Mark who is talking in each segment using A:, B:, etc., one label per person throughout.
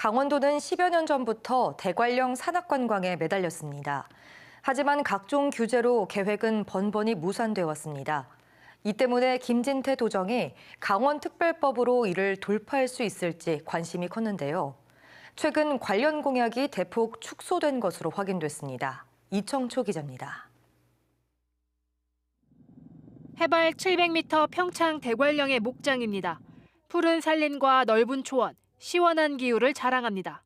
A: 강원도는 10여 년 전부터 대관령 산악관광에 매달렸습니다. 하지만 각종 규제로 계획은 번번이 무산돼 왔습니다. 이 때문에 김진태 도정이 강원특별법으로 이를 돌파할 수 있을지 관심이 컸는데요. 최근 관련 공약이 대폭 축소된 것으로 확인됐습니다. 이청초 기자입니다.
B: 해발 700m 평창 대관령의 목장입니다. 푸른 산림과 넓은 초원, 시원한 기후를 자랑합니다.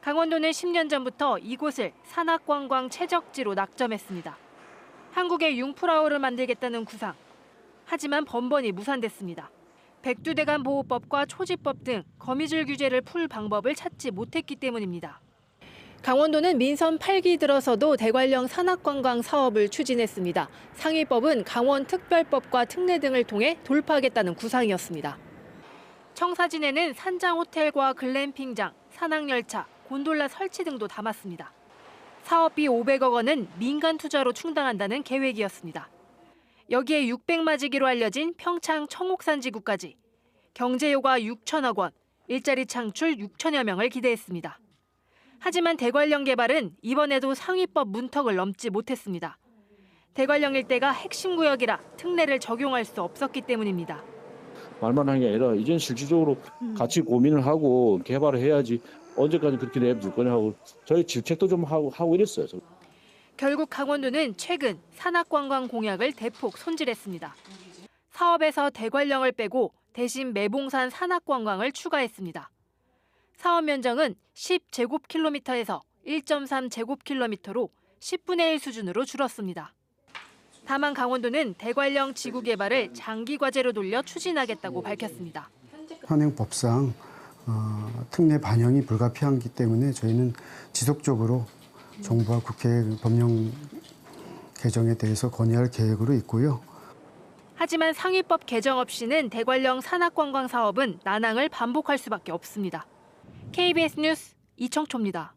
B: 강원도는 10년 전부터 이곳을 산악관광 최적지로 낙점했습니다. 한국의 융프라우를 만들겠다는 구상. 하지만 번번이 무산됐습니다. 백두대간 보호법과 초지법 등 거미줄 규제를 풀 방법을 찾지 못했기 때문입니다. 강원도는 민선 8기 들어서도 대관령 산악관광 사업을 추진했습니다. 상위법은 강원특별법과 특례 등을 통해 돌파하겠다는 구상이었습니다. 청사진에는 산장 호텔과 글램핑장, 산악열차, 곤돌라 설치 등도 담았습니다. 사업비 500억 원은 민간 투자로 충당한다는 계획이었습니다. 여기에 600마지기로 알려진 평창 청옥산 지구까지 경제효과 6천억 원, 일자리 창출 6천여 명을 기대했습니다. 하지만 대관령 개발은 이번에도 상위법 문턱을 넘지 못했습니다. 대관령 일대가 핵심 구역이라 특례를 적용할 수 없었기 때문입니다.
C: 말만 한게 아니라 이젠 실질적으로 같이 고민을 하고 개발을 해야지 언제까지 그렇게 내버릴 거냐 하고 저희 질책도 좀 하고 하고 이랬어요.
B: 결국 강원도는 최근 산악관광 공약을 대폭 손질했습니다. 사업에서 대관령을 빼고 대신 매봉산 산악관광을 추가했습니다. 사업 면적은 10제곱킬로미터에서 1.3제곱킬로미터로 10분의 1 수준으로 줄었습니다. 다만 강원도는 대관령 지구 개발을 장기 과제로 돌려 추진하겠다고 밝혔습니다.
D: 현행법상 어, 특례 반영이 불가피하기 때문에 저희는 지속적으로 정부와 국회 법령 개정에 대해서 건의할 계획으로 있고요.
B: 하지만 상위법 개정 없이는 대관령 산악관광 사업은 난항을 반복할 수밖에 없습니다. KBS 뉴스 이청초입니다.